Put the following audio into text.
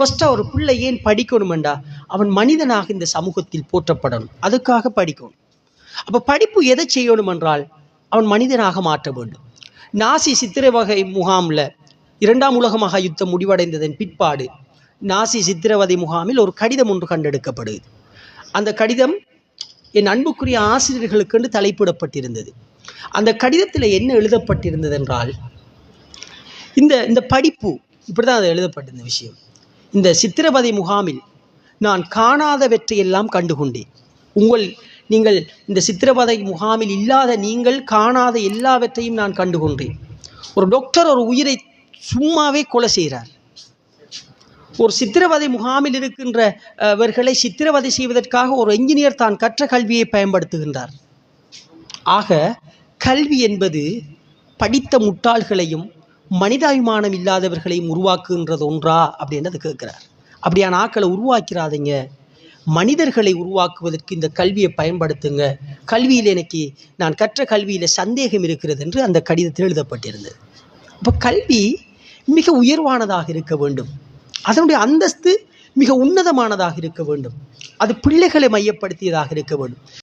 First ஒரு பிள்ளை ஏன் படிக்கணுமெண்டா? அவன் மனிதனாக இந்த சமூகத்தில் போற்றப்படணும். அதுக்காக படிக்கணும். அப்போ படிப்பு எதை செய்யணும் என்றால் அவன் மனிதனாக மாற்ற வேண்டும். நாசி சித்திரவகை முகாமில் இரண்டாம் உலக யுத்தம் முடிவடைந்ததன் பிற்பாடு நாசி சித்திரவதை முகாமில் ஒரு கடிதம் ஒன்று கண்டெடுக்கப்படுது. அந்த கடிதம் என் அன்புக்குரிய ஆசிரியர்களுக்கென்று தலைப்பிடப்பட்டிருந்தது. அந்த கடிதத்தில் என்ன எழுதப்பட்டிருந்தது என்றால் இந்த இந்த படிப்பு இப்படி தான் அது எழுதப்பட்டிருந்த விஷயம். இந்த சித்திரவதை முகாமில் நான் காணாதவற்றையெல்லாம் கண்டுகொண்டேன். உங்கள் நீங்கள் இந்த சித்திரவதை முகாமில் இல்லாத நீங்கள் காணாத எல்லாவற்றையும் நான் கண்டுகொண்டேன். ஒரு டாக்டர் ஒரு உயிரை சும்மாவே கொலை செய்கிறார். ஒரு சித்திரவதை முகாமில் இருக்கின்றவர்களை சித்திரவதை செய்வதற்காக ஒரு என்ஜினியர் தான் கற்ற கல்வியை பயன்படுத்துகின்றார். ஆக கல்வி என்பது படித்த முட்டாள்களையும் மனிதாபிமானம் இல்லாதவர்களையும் உருவாக்குகின்றது ஒன்றா? அப்படின்றது கேட்குறார். அப்படியான ஆக்களை உருவாக்கிறாதீங்க. மனிதர்களை உருவாக்குவதற்கு இந்த கல்வியை பயன்படுத்துங்க. கல்வியில் எனக்கு நான் கற்ற கல்வியில் சந்தேகம் இருக்கிறது என்று அந்த கடிதத்தில் எழுதப்பட்டிருந்தது. இப்போ கல்வி மிக உயர்வானதாக இருக்க வேண்டும். அதனுடைய அந்தஸ்து மிக உன்னதமானதாக இருக்க வேண்டும். அது பிள்ளைகளை மையப்படுத்தியதாக இருக்க வேண்டும்.